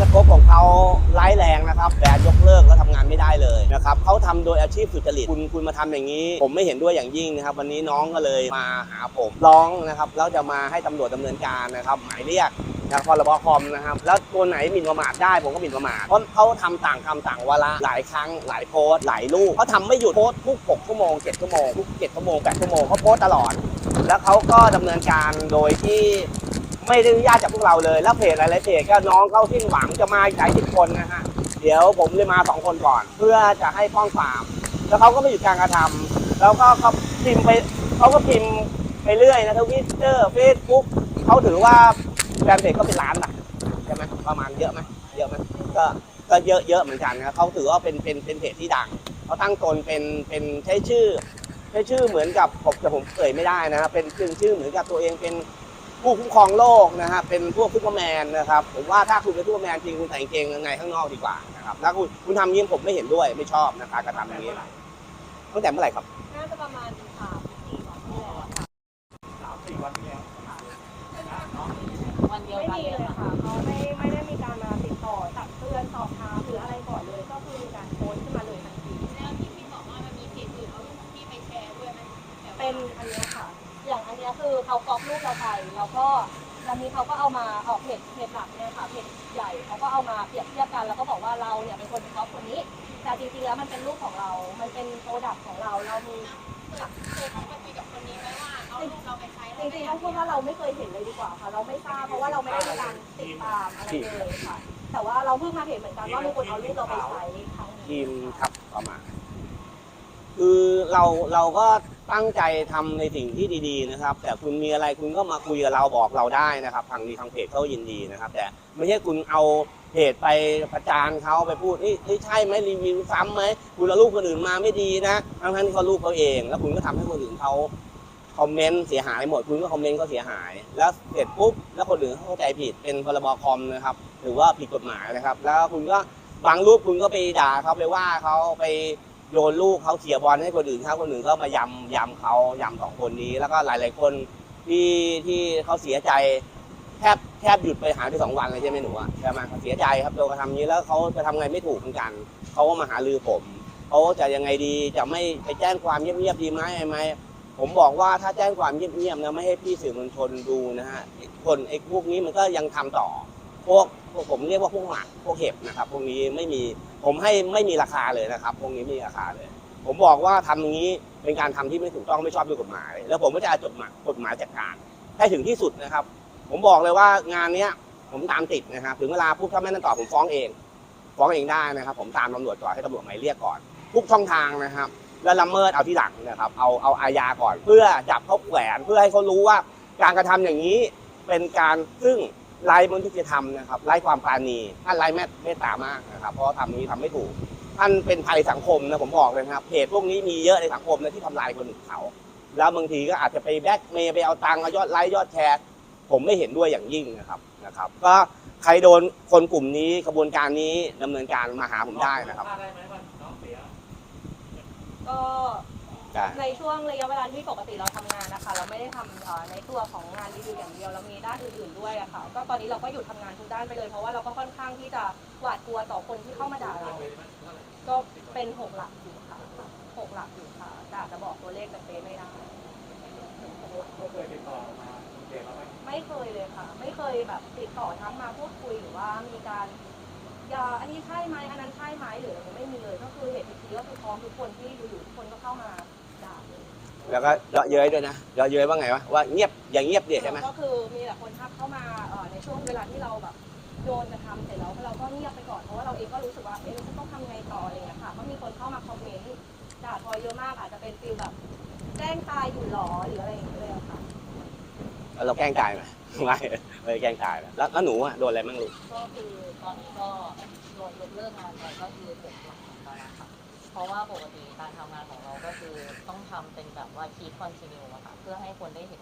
สโคปของเขาร้ายแรงนะครับแบรนด์ยกเลิกแล้วทำงานไม่ได้เลยนะครับเขาทำโดยอาชีพสุจริตคุณคุณมาทำอย่างนี้ ผมไม่เห็นด้วยอย่างยิ่งนะครับ วันนี้น้องก็เลยมาหาผมร้องนะครับแล้วจะมาให้ตำรวจดำเนินการนะครับ หมายเรียกนะครับพรบคอมนะครับ แล้วตัวไหนหมิ่นประมาทได้ผมก็หมิ่นประมาทเพราะเขาทำต่างคำต่างวาระหลายครั้งหลายโพสต์หลายรูปเขาทำไม่หยุดโพสต์ทุก6ชั่วโมง7ชั่วโมงทุก7ชั่วโมง8ชั่วโมงเขาโพสต์ตลอด แล้วเขาก็ดำเนินการโดยที่ ไม่ได้อนุญาตจากพวกเราเลย แล้วเพจหลายๆเพจก็น้องเขาสิ้นหวังจะมาหลายสิบคนนะฮะ เดี๋ยวผมเลยมาสองคนก่อน เพื่อจะให้ป้องปราม แล้วเขาก็ไม่หยุดการกระทำแล้วก็เขาพิมพ์ไปเขาก็พิมพ์ไปเรื่อยนะทวิตเตอร์เฟซบุ๊กเขาถือว่าแฟนเพจก็เป็นล้านนะใช่ไหมประมาณเยอะไหมเยอะไหมก็ก็เยอะเยอะเหมือนกันนะเขาถือว่าเป็นเป็นเป็นเพจที่ดังเขาตั้งตนเป็นเป็นใช้ชื่อใช้ชื่อเหมือนกับผมแต่ผมเอ่ยไม่ได้นะเป็นชื่อชื่อเหมือนกับตัวเองเป็น ผู้คุ้มครองโลกนะฮะเป็นพวกซุปเปอร์แมนนะครับผมว่าถ้าคุณเป็นซุปเปอร์แมนจริงคุณแต่งเกงยังไงข้างนอกดีกว่านะครับแล้วคุณคุณทำอยางนี้ผมไม่เห็นด้วยไม่ชอบนะครับการกระทำอย่างนี้ตั้งแต่เมื่อไหร่ครับ น่าจะประมาณสามสี่วันที่แล้วค่ะสามสี่วันที่แล้ววันเดียวไม่กันมีเลยเลยค่ะ เนี้ยคือเขาก๊อปรูปเราไปแล้วก็วันนี้เขาก็เอามาออกเพจเพจหลักเนี่ยค่ะเพจใหญ่เขาก็เอามาเปรียบเทียบกัน แล้วก็บอกว่าเราเนี่ยเป็นคนก๊อปคนนี้ แต่จริงๆแล้วมันเป็นรูปของเรา มันเป็นโปรดักต์ของเราเรามีเคยเข้าไปคุยกับคนนี้ไหมว่าเอารูปเราไปใช้จริงๆต้องพูดว่าเราไม่เคยเห็นเลยดีกว่าค่ะ เราไม่ทราบเพราะว่าเราไม่ได้มีการติดตามอะไรเลยค่ะ แต่ว่าเราเพิ่งมาเห็นเหมือนกันว่ามีคนเอารูปเราไปใช้ครั้งนี้ทีมครับประมาณคือเราเราก็ ตั้งใจทำในสิ่งที่ดีๆนะครับ แต่คุณมีอะไรคุณก็มาคุยกับเราบอกเราได้นะครับทางนี้ทางเพจเขายินดีนะครับ แต่ไม่ใช่คุณเอาเพจไปประจานเขาไปพูดเอ้ยเอ้ยใช่ไหมรีวิวซ้ำไหมคุณเอารูปคนอื่นมาไม่ดีนะทั้งทั้งที่เขารูปเขาเอง แล้วคุณก็ทำให้คนอื่นเขาคอมเมนต์เสียหายหมดคุณก็คอมเมนต์ก็เสียหาย แล้วเสร็จปุ๊บแล้วคนอื่นเขาเข้าใจผิดเป็นพรบคอมนะครับถือว่าผิดกฎหมายนะครับ แล้วคุณก็บางรูปคุณก็ไปด่าเขาไปว่าเขาไป โยนลูกเขาเขี่ยบอลให้คนอื่นเขาคนอื่นก็มายำยำเขายำสองคนนี้ แล้วก็หลาย ๆ คนที่ที่เขาเสียใจแทบแทบหยุดไปหาที่สองวันเลยใช่ไหมหนูอะใช่ไหมเขาเสียใจครับโดนกระทำนี้แล้วเขาจะทำไงไม่ถูกเหมือนกันเขาก็มาหาลือผมเขาจะยังไงดีจะไม่ไปแจ้งความเงียบๆดีไหมไหมผมบอกว่าถ้าแจ้งความเงียบๆนะไม่ให้พี่สื่อมวลชนดูนะฮะคนไอ้พวกนี้มันก็ยังทำต่อ พวกพวกผมเรียกว่าพวกหมัดพวกเห็บนะครับ พวกนี้ไม่มีผมให้ไม่มีราคาเลยนะครับ พวกนี้ไม่มีราคาเลย ผมบอกว่าทำอย่างนี้เป็นการทำที่ไม่ถูกต้องไม่ชอบด้วยกฎหมาย แล้วผมก็จะเอาจดหมายกฎหมายจัดการให้ถึงที่สุดนะครับ ผมบอกเลยว่างานเนี้ยผมตามติดนะครับถึงเวลาปุ๊บถ้าไม่นั่นต่อผมฟ้องเอง ฟ้องเองได้นะครับ ผมตามตำรวจก่อนให้ตำรวจหมายเรียกก่อนทุกช่องทางนะครับแล้วละเมิดเอาที่หลังนะครับ เอาเอาอาญาก่อนเพื่อจับเขาแขวนเพื่อให้เขารู้ว่าการกระทำอย่างนี้เป็นการซึ่ง ไร้มนุษยธรรมนะครับไร้ความปราณีท่านไร้เมตเมตตามากนะครับ เพราะทำนี้ทำไม่ถูก ท่านเป็นภัยสังคมนะผมบอกเลยนะครับเพจพวกนี้มีเยอะในสังคมนะที่ทำลายคนอื่นเขา แล้วบางทีก็อาจจะไปแบ็กเมย์ไปเอาตังค์เอายอดไลค์ยอดแชร์ผมไม่เห็นด้วยอย่างยิ่งนะครับนะครับ ก็ใครโดนคนกลุ่มนี้กระบวนการนี้ดำเนินการมาหาผมได้นะครับได้ไหมว่าน้องเสียก็ ได้ในช่วงระยะเวลาที่ปกติเราทำงานนะคะ เราไม่ได้ทำเอ่อในตัวของงานรีวิวอย่างเดียวเรามีด้านอื่นๆด้วยอะค่ะ ก็ตอนนี้เราก็หยุดทำงานทุกด้านไปเลยเพราะว่าเราก็ค่อนข้างที่จะหวาดกลัวต่อคนที่เข้ามาด่าเรา ก็เป็นหกหลักอยู่ค่ะหกหลักอยู่ค่ะแต่อาจจะบอกตัวเลขแบบเป๊ะไม่ได้ก็เคยติดต่อมาเด็กเราไหมไม่เคยเลยค่ะ ไม่เคยแบบติดต่อทั้งมาพูดคุยหรือว่ามีการอย่าอันนี้ใช่ไหมอันนั้นใช่ไหมหรืออะไรไม่มีเลย ก็คือเหตุทีก็คือพร้อมทุกคนที่อยู่ๆทุกคนก็เข้ามาด่าเลย แล้วก็เยาะเย้ยด้วยนะเยาะเย้ยว่าไงวะว่าเงียบอย่างเงียบเดียใช่ไหมก็คือมีแต่คนทักเข้ามาเอ่อในช่วงเวลาที่เราแบบโดนกระทำเสร็จแล้วเราก็เงียบไปก่อนเพราะว่าเราเองก็รู้สึกว่าเอ๊ะเราจะต้องทำไงต่ออะไรอย่างเงี้ยค่ะก็มีคนเข้ามาคอมเมนต์ด่าทอเยอะมากอาจจะเป็นฟิลแบบแกล้งตายอยู่หรอหรืออะไรอย่างเงี้ยเลยอะค่ะแล้วเราแกล้งตายไหมไม่ไม่ได้แกล้งตายนะแล้วแล้วหนูอะโดนอะไรบ้างลูกก็คือตอนนี้ก็โดนยกเลิกงานไปก็คือหกหลักแล้วนะคะเพ ราะว่าปกติการทำงานของเราก็คือต้องทำเป็นแบบว่าคี p คอนติเนียอะค่ะเพื่อให้คนได้เห็น